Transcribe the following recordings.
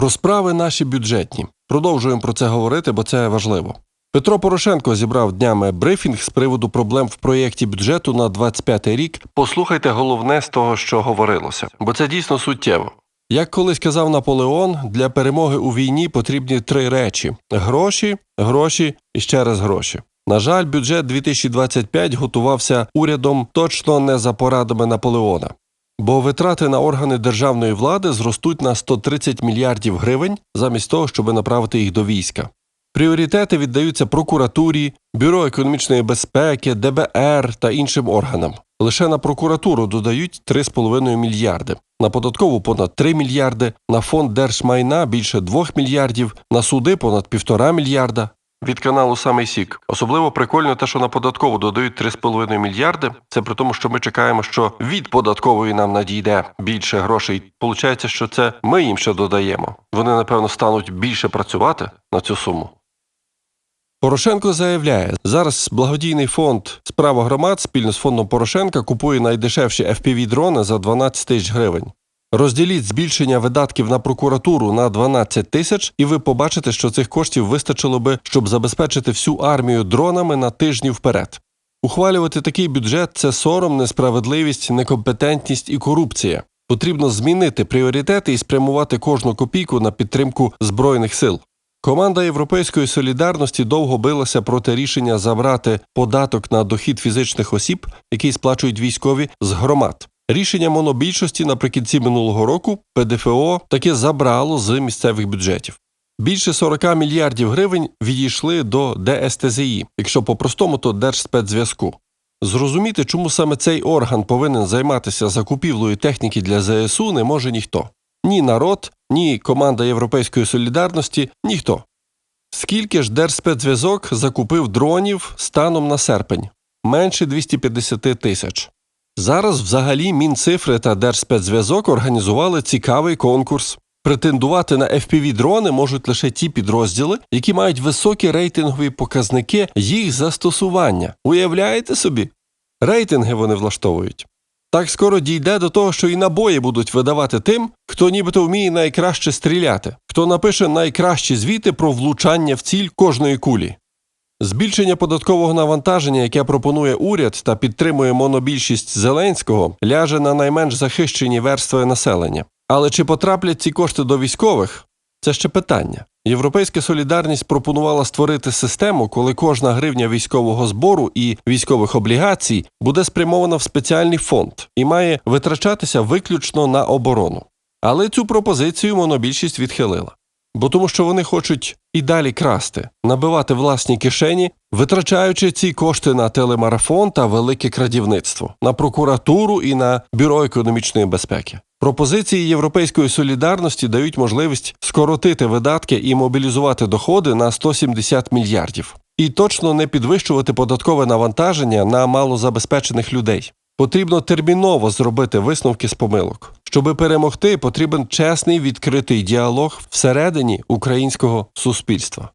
Про справи наші бюджетні. Продовжуємо про це говорити, бо це важливо. Петро Порошенко зібрав днями брифінг з приводу проблем в проєкті бюджету на 25 рік. Послухайте головне з того, що говорилося, бо це дійсно суттєво. Як колись казав Наполеон, для перемоги у війні потрібні три речі: гроші, гроші і ще раз гроші. На жаль, бюджет 2025 готувався урядом точно не за порадами Наполеона. Бо витрати на органи державної влади зростуть на 130 мільярдів гривень замість того, щоб направити їх до війська. Пріоритети віддаються прокуратурі, бюро економічної безпеки, ДБР та іншим органам. Лише на прокуратуру додають 3,5 мільярди, на податкову понад 3 мільярди, на фонд держмайна більше 2 мільярдів, на суди понад 1,5 мільярда. Від каналу Самий Сік. Особливо прикольно те, що на податкову додають 3,5 мільярди. Це при тому, що ми чекаємо, що від податкової нам надійде більше грошей. Получається, що це ми їм ще додаємо. Вони, напевно, стануть більше працювати на цю суму. Порошенко заявляє, зараз благодійний фонд справа громад спільно з фондом Порошенка купує найдешевші fpv дрони за 12 тисяч гривень. Розділіть збільшення видатків на прокуратуру на 12 тисяч, і ви побачите, що цих коштів вистачило би, щоб забезпечити всю армію дронами на тижні вперед. Ухвалювати такий бюджет це сором, несправедливість, некомпетентність і корупція. Потрібно змінити пріоритети і спрямувати кожну копійку на підтримку збройних сил. Команда Європейської солідарності довго билася проти рішення забрати податок на дохід фізичних осіб, який сплачують військові з громад. Рішення монобільшості наприкінці минулого року ПДФО таки забрало з місцевих бюджетів. Більше 40 мільярдів гривень відійшли до ДСТЗІ, якщо по-простому, то Держспецзв'язку. Зрозуміти, чому саме цей орган повинен займатися закупівлею техніки для ЗСУ, не може ніхто. Ні народ, ні команда Європейської солідарності, ніхто. Скільки ж Держспецзв'язок закупив дронів станом на серпень? Менше 250 тисяч. Зараз взагалі Мінцифри та Держспецзв'язок організували цікавий конкурс. Претендувати на fpv дрони можуть лише ті підрозділи, які мають високі рейтингові показники їх застосування. Уявляєте собі? Рейтинги вони влаштовують. Так скоро дійде до того, що і набої будуть видавати тим, хто нібито вміє найкраще стріляти, хто напише найкращі звіти про влучання в ціль кожної кулі. Збільшення податкового навантаження, яке пропонує уряд та підтримує монобільшість Зеленського, ляже на найменш захищені верстви населення. Але чи потраплять ці кошти до військових? Це ще питання. Європейська солідарність пропонувала створити систему, коли кожна гривня військового збору і військових облігацій буде спрямована в спеціальний фонд і має витрачатися виключно на оборону. Але цю пропозицію монобільшість відхилила. Бо тому, що вони хочуть і далі красти, набивати власні кишені, витрачаючи ці кошти на телемарафон та велике крадівництво, на прокуратуру і на бюро економічної безпеки. Пропозиції Європейської солідарності дають можливість скоротити видатки і мобілізувати доходи на 170 мільярдів, і точно не підвищувати податкове навантаження на малозабезпечених людей. Потрібно терміново зробити висновки з помилок. Щоби перемогти, потрібен чесний відкритий діалог всередині українського суспільства.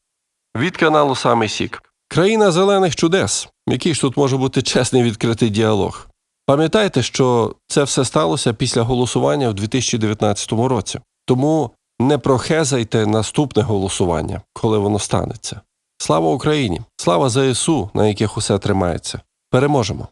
Від каналу Самий Сік. Країна зелених чудес. Який ж тут може бути чесний відкритий діалог? Пам'ятайте, що це все сталося після голосування в 2019 році. Тому не прохезайте наступне голосування, коли воно станеться. Слава Україні! Слава ЗСУ, на яких усе тримається. Переможемо!